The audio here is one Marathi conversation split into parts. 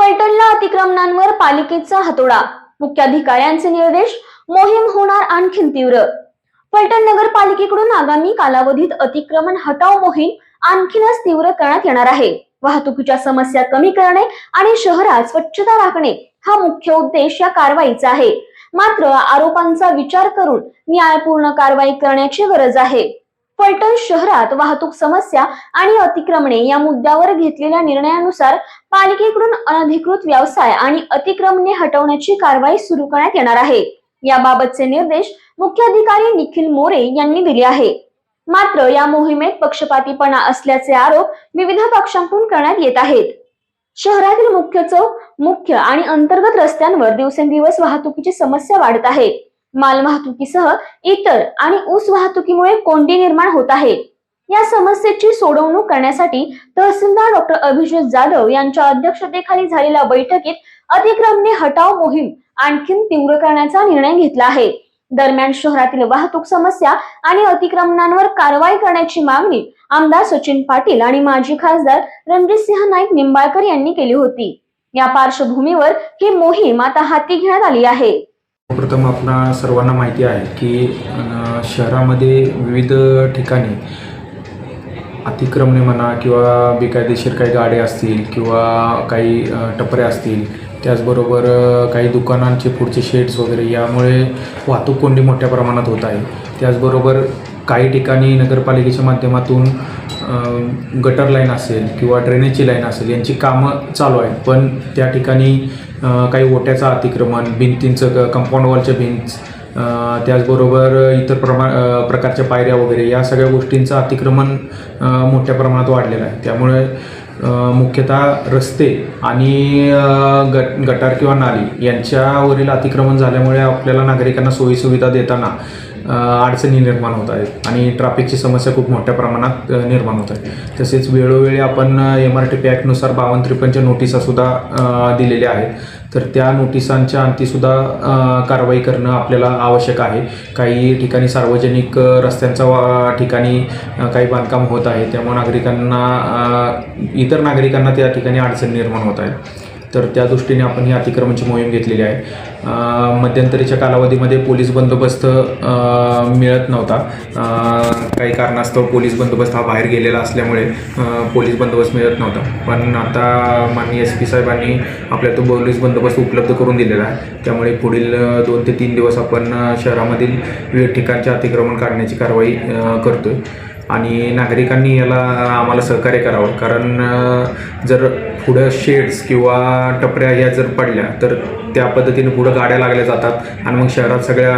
फलटणला अतिक्रमणांवर पालिकेचा हातोडा. मुख्याधिकाऱ्यांचे निर्देश मोहीम होणार आणखीन तीव्र. फलटण नगरपालिकेकडून आगामी कालावधीत अतिक्रमण हटाव मोहीम आणखीनच तीव्र करण्यात येणार आहे. वाहतुकीच्या समस्या कमी करणे आणि शहरात स्वच्छता राखणे हा मुख्य उद्देश या कारवाईचा आहे. मात्र आरोपांचा विचार करून न्यायपूर्ण कारवाई करण्याची गरज आहे. फलटण शहरात वाहतूक समस्या आणि अतिक्रमणे या मुद्द्यावर घेतलेल्या निर्णयानुसार पालिकेकडून अनधिकृत व्यवसाय आणि अतिक्रमणे हटवण्याची कारवाई सुरू करण्यात येणार आहे. याबाबतचे निर्देश मुख्याधिकारी निखिल मोरे यांनी दिले आहे. मात्र या मोहिमेत पक्षपातीपणा असल्याचे आरोप विविध पक्षांकडून करण्यात येत आहेत. शहरातील मुख्य चौक मुख्य आणि अंतर्गत रस्त्यांवर दिवसेंदिवस वाहतुकीची समस्या वाढत आहे. माल वाहतुकीसह इतर आणि ऊस वाहतुकीमुळे कोंडी निर्माण होत आहे. या समस्येची सोडवणूक करण्यासाठी तहसीलदार डॉक्टर अभिजित जाधव यांच्या अध्यक्षतेखाली झालेल्या बैठकीत अतिक्रमणे हटाव मोहीम आणखीन तीव्र करण्याचा निर्णय घेतला आहे. दरम्यान शहरातील वाहतूक समस्या आणि अतिक्रमणांवर कारवाई करण्याची मागणी आमदार सचिन पाटील आणि माजी खासदार रणजितसिंह नाईक निंबाळकर यांनी केली होती. या पार्श्वभूमीवर ही मोहीम आता हाती घेण्यात आली आहे. प्रथम आपणा सर्वांना माहिती आहे की शहरामध्ये विविध ठिकाणी अतिक्रमणे म्हणा किंवा बेकायदेशीर काही गाड्या असतील किंवा काही टपऱ्या असतील त्याचबरोबर काही दुकानांचे पुढचे शेड्स वगैरे यामुळे वाहतूक कोंडी मोठ्या प्रमाणात होत आहे. त्याचबरोबर काही ठिकाणी नगरपालिकेच्या माध्यमातून गटर लाईन असेल किंवा ड्रेनेजची लाईन असेल यांची कामं चालू आहेत. पण त्या ठिकाणी काही ओट्याचं अतिक्रमण भिंतींचं कंपाऊंड वॉलच्या भिंत त्याचबरोबर इतर प्रमा प्रकारच्या पायऱ्या वगैरे या सगळ्या गोष्टींचं अतिक्रमण मोठ्या प्रमाणात वाढलेलं आहे. त्यामुळे मुख्यतः रस्ते आणि गट गटार किंवा नाली यांच्यावरील अतिक्रमण झाल्यामुळे आपल्याला नागरिकांना सोयीसुविधा देताना अडचणी निर्माण होत आहेत आणि ट्रॅफिकची समस्या खूप मोठ्या प्रमाणात निर्माण होत आहे. तसेच वेळोवेळी आपण एम आर टी पी ॲक्टनुसार बावन्न त्रेपन्नच्या नोटिसासुद्धा दिलेल्या आहेत. तर त्या नोटिसांच्या अंतीसुद्धा कारवाई करणं आपल्याला आवश्यक आहे. काही ठिकाणी सार्वजनिक रस्त्यांचा वा ठिकाणी काही बांधकाम होत आहे. त्यामुळे नागरिकांना इतर नागरिकांना त्या ठिकाणी अडचणी निर्माण होत आहेत. तर त्या दृष्टीने आपण ही अतिक्रमणची मोहीम घेतलेली आहे. मध्यंतरीच्या कालावधीमध्ये पोलीस बंदोबस्त मिळत नव्हता. काही कारणास्तव पोलीस बंदोबस्त हा बाहेर गेलेला असल्यामुळे पोलीस बंदोबस्त मिळत नव्हता. पण आता माननीय एस पी साहेबांनी आपल्या तो पोलीस बंदोबस्त उपलब्ध करून दिलेला आहे. त्यामुळे पुढील दोन ते तीन दिवस आपण शहरामधील विविध ठिकाणचे अतिक्रमण काढण्याची कारवाई करतो आहे आणि नागरिकांनी याला आम्हाला सहकार्य करावं. कारण जर पुढं शेड्स किंवा टपऱ्या ह्या जर पडल्या तर त्या पद्धतीने पुढं गाड्या लागल्या जातात आणि मग शहरात सगळ्या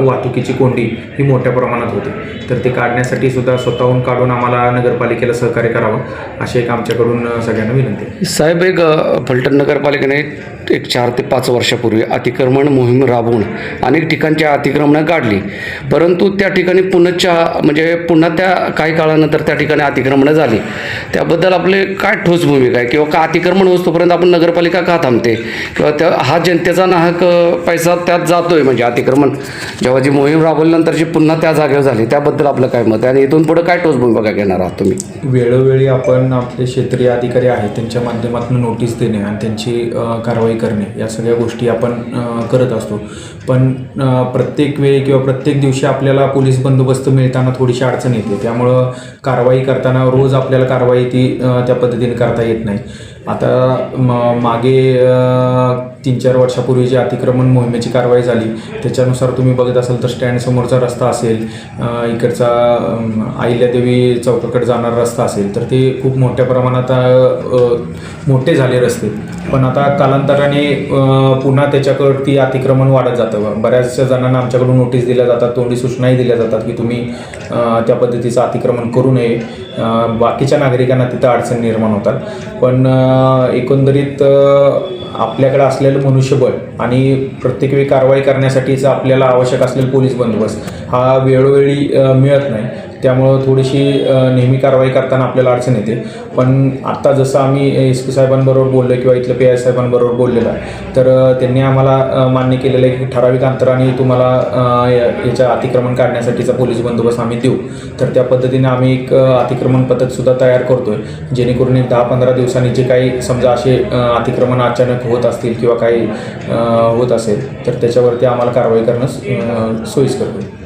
वाहतुकीची कोंडी ही मोठ्या प्रमाणात होते. तर ते काढण्यासाठी सुद्धा स्वतःहून काढून आम्हाला नगरपालिकेला सहकार्य करावं. अशी एक आमच्याकडून सगळ्यांना विनंती साहेब एक फलटण नगरपालिकेने एक चार ते पाच वर्षापूर्वी अतिक्रमण मोहीम राबवून अनेक ठिकाणची अतिक्रमणं काढली. परंतु त्या ठिकाणी पुनच्या म्हणजे पुन्हा त्या काही काळानंतर त्या ठिकाणी अतिक्रमणं झाली. त्याबद्दल आपले काय ठोस भूमिका आहे? किंवा का अतिक्रमण होतोपर्यंत आपण नगरपालिका का थांबते? किंवा त्या हा जनतेचा नाहक पैसा त्यात जातो आहे म्हणजे अतिक्रमण. जेव्हा जी मोहीम राबवल्यानंतर जी पुन्हा त्या जागेवर झाली त्याबद्दल आपलं काय मत आहे? आणि इथून पुढे काय ठोस भूमिका घेणार आहात तुम्ही? वेळोवेळी आपण आपले क्षेत्रीय अधिकारी आहेत त्यांच्या माध्यमातून नोटीस देणे आणि त्यांची कारवाई कारवाई करणे या सगळ्या गोष्टी आपण करत असतो. पण प्रत्येक वेळी किंवा प्रत्येक दिवशी आपल्याला पोलीस बंदोबस्त मिळताना थोडीशी अडचण येते. त्यामुळं कारवाई करताना रोज आपल्याला कारवाई ती त्या पद्धतीने करता येत नाही. आता म मागे तीन चार वर्षापूर्वी जी अतिक्रमण मोहिमेची कारवाई झाली त्याच्यानुसार तुम्ही बघत असाल तर स्टँड समोरचा रस्ता असेल इकडचा आहिल्यादेवी चौकाकडे जाणारा रस्ता असेल तर ते खूप मोठ्या प्रमाणात मोठे झाले रस्ते. पण आता कालांतराने पुन्हा त्याच्याकडती अतिक्रमण वाढत जातं. बऱ्याचशा जणांना आमच्याकडून नोटीस दिल्या जातात तोंडी सूचनाही दिल्या जातात की तुम्ही त्या पद्धतीचं अतिक्रमण करू नये. बाकीच्या नागरिकांना तिथं अडचण निर्माण होतात. पण एकंदरीत आपल्याकडे असलेलं मनुष्यबळ आणि प्रत्येक वेळी कारवाई करण्यासाठीचा आपल्याला आवश्यक असलेला पोलीस बंदोबस्त हा वेळोवेळी मिळत नाही. त्यामुळं थोडीशी नेहमी कारवाई करताना आपल्याला अडचण येते. पण आत्ता जसं आम्ही एस पी साहेबांबरोबर बोललो किंवा इथल्या पी आय साहेबांबरोबर बोललेलं आहे तर त्यांनी आम्हाला मान्य केलेलं आहे की ठराविक अंतराने तुम्हाला या- याच्या अतिक्रमण काढण्यासाठीचा पोलीस बंदोबस्त आम्ही देऊ. तर त्या पद्धतीने आम्ही एक अतिक्रमण पद्धतसुद्धा तयार करतो आहे जेणेकरून एक दहा पंधरा दिवसांनी जे काही समजा असे अतिक्रमण अचानक होत असतील किंवा काही होत असेल तर त्याच्यावरती आम्हाला कारवाई करणं सोयीस्कर होईल.